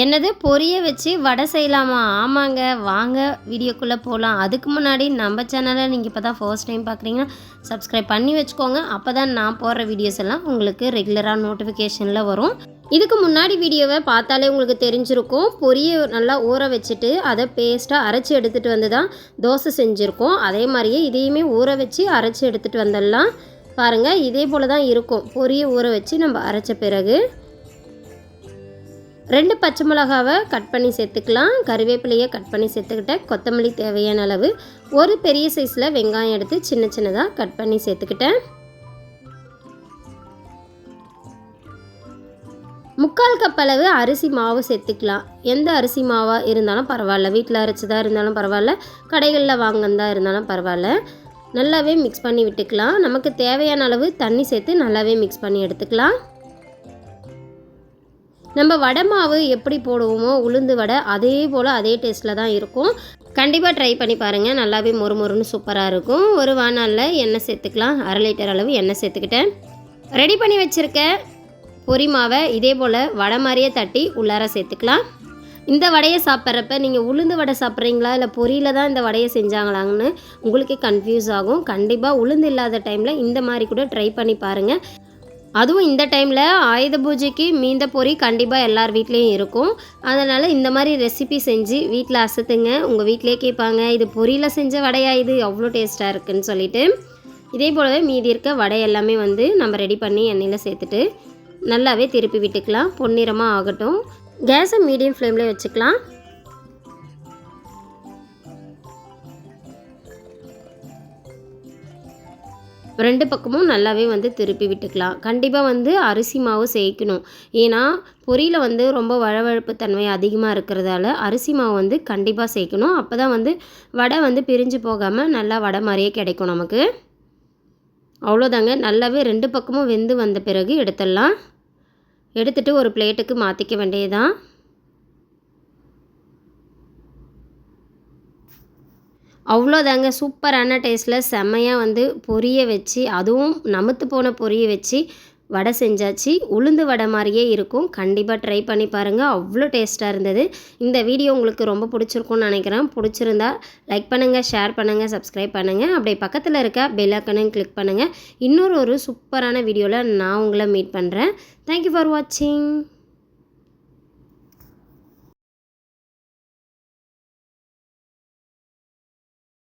என்னது பொரிய வச்சு வடை செய்யலாமா? ஆமாங்க வாங்க வீடியோக்குள்ளே போகலாம் அதுக்கு முன்னாடி நம்ம சேனலை நீங்கள் இப்போ தான் ஃபர்ஸ்ட் டைம் பார்க்குறீங்கன்னா சப்ஸ்கிரைப் பண்ணி வச்சுக்கோங்க. அப்போ தான் நான் போடுற வீடியோஸ் எல்லாம் உங்களுக்கு ரெகுலராக நோட்டிஃபிகேஷனில் வரும். இதுக்கு முன்னாடி வீடியோவை பார்த்தாலே உங்களுக்கு தெரிஞ்சிருக்கும். பொரிய நல்லா ஊற வச்சுட்டு அதை பேஸ்ட்டாக அரைச்சி எடுத்துகிட்டு வந்து தான் தோசை செஞ்சுருக்கோம். அதே மாதிரியே இதையுமே ஊற வச்சு அரைச்சி எடுத்துகிட்டு வந்துடலாம். பாருங்கள் இதே போல் தான் இருக்கும். பொரிய ஊற வச்சு நம்ம அரைச்ச பிறகு. ரெண்டு பச்சை மிளகாவை கட் பண்ணி சேர்த்துக்கலாம். கருவேப்பிலையை கட் பண்ணி சேர்த்துக்கிட்டேன் கொத்தமல்லி தேவையான அளவு. ஒரு பெரிய சைஸில் வெங்காயம் எடுத்து சின்ன சின்னதாக கட் பண்ணி சேர்த்துக்கிட்டேன். முக்கால் கப் அளவு அரிசி மாவு சேர்த்துக்கலாம். எந்த அரிசி மாவாக இருந்தாலும் பரவாயில்ல. வீட்டில் அரைச்சதா இருந்தாலும் பரவாயில்ல. கடைகளில் வாங்கினதா இருந்தாலும் பரவாயில்ல. நல்லாவே மிக்ஸ் பண்ணி விட்டுக்கலாம். நமக்கு தேவையான அளவு தண்ணி சேர்த்து நல்லாவே மிக்ஸ் பண்ணி எடுத்துக்கலாம். நம்ம வடை மாவு எப்படி போடுவோமோ உளுந்து வடை அதே போல் அதே டேஸ்ட்டில் தான் இருக்கும். கண்டிப்பாக ட்ரை பண்ணி பாருங்கள் நல்லாவே மொறு மொறுன்னு சூப்பராக இருக்கும். ஒரு வானாலில் எண்ணெய் சேர்த்துக்கலாம். அரை லிட்டர் அளவு எண்ணெய் சேர்த்துக்கிட்டேன். ரெடி பண்ணி வச்சுருக்க பொரி மாவை இதே போல் வடை மாதிரியே தட்டி உள்ளார சேர்த்துக்கலாம். இந்த வடையை சாப்பிட்றப்ப நீங்கள் உளுந்து வடை சாப்பிட்றீங்களா? இல்லை பொரியில் தான் இந்த வடையை செஞ்சாங்களாங்கன்னு உங்களுக்கே கன்ஃபியூஸ் ஆகும். கண்டிப்பாக உளுந்து இல்லாத டைமில் இந்த மாதிரி கூட ட்ரை பண்ணி பாருங்கள் அதுவும் இந்த டைமில் ஆயுத பூஜைக்கு மீந்த பொரி கண்டிப்பாக எல்லார் வீட்லேயும் இருக்கும். அதனால் இந்த மாதிரி ரெசிபி செஞ்சு வீட்டில் அசத்துங்க. உங்கள் வீட்டிலே கேட்பாங்க இது பொரியில் செஞ்ச வடையா இது? அவ்வளோ டேஸ்ட்டாக இருக்குன்னு சொல்லிட்டு. இதே போலவே மீதி இருக்க வடை எல்லாமே வந்து நம்ம ரெடி பண்ணி எண்ணெயில் சேர்த்துட்டு நல்லாவே திருப்பி விட்டுக்கலாம். பொன்னிறமாக ஆகட்டும். கேஸை மீடியம் ஃப்ளேமில் வச்சுக்கலாம். ரெண்டு பக்கமும் நல்லாவே வந்து திருப்பி விட்டுக்கலாம். கண்டிப்பாக வந்து அரிசி மாவு சேர்க்கணும் ஏன்னா பொரியில் வந்து ரொம்ப வழவழப்பு தன்மை அதிகமாக இருக்கிறதால அரிசி மாவு வந்து கண்டிப்பாக சேர்க்கணும் அப்போ தான் வந்து வடை வந்து பிரிஞ்சு போகாமல் நல்லா வடை மாதிரியே கிடைக்கும் நமக்கு. அவ்வளோதாங்க நல்லாவே ரெண்டு பக்கமும் வெந்து வந்த பிறகு எடுத்துடலாம். எடுத்துகிட்டு ஒரு பிளேட்டுக்கு மாற்றிக்க வேண்டியதுதான். அவ்வளோதாங்க சூப்பரான டேஸ்ட்டில் செம்மையாக வந்து பொரிய வச்சு அதுவும் நமுத்து போன பொரிய வச்சு வடை செஞ்சாச்சு. உளுந்து வடை மாதிரியே இருக்கும். கண்டிப்பாக ட்ரை பண்ணி பாருங்கள் அவ்வளோ டேஸ்ட்டாக இருந்தது. இந்த வீடியோ உங்களுக்கு ரொம்ப பிடிச்சிருக்கும்னு நினைக்கிறேன். பிடிச்சிருந்தா லைக் பண்ணுங்கள் ஷேர் பண்ணுங்கள் சப்ஸ்கிரைப் பண்ணுங்கள் அப்படியே பக்கத்தில் இருக்க பெல்லாக்கனையும் கிளிக் பண்ணுங்கள் இன்னொரு ஒரு சூப்பரான வீடியோவில் நான் உங்களை மீட் பண்ணுறேன் தேங்க்யூ ஃபார் வாட்சிங்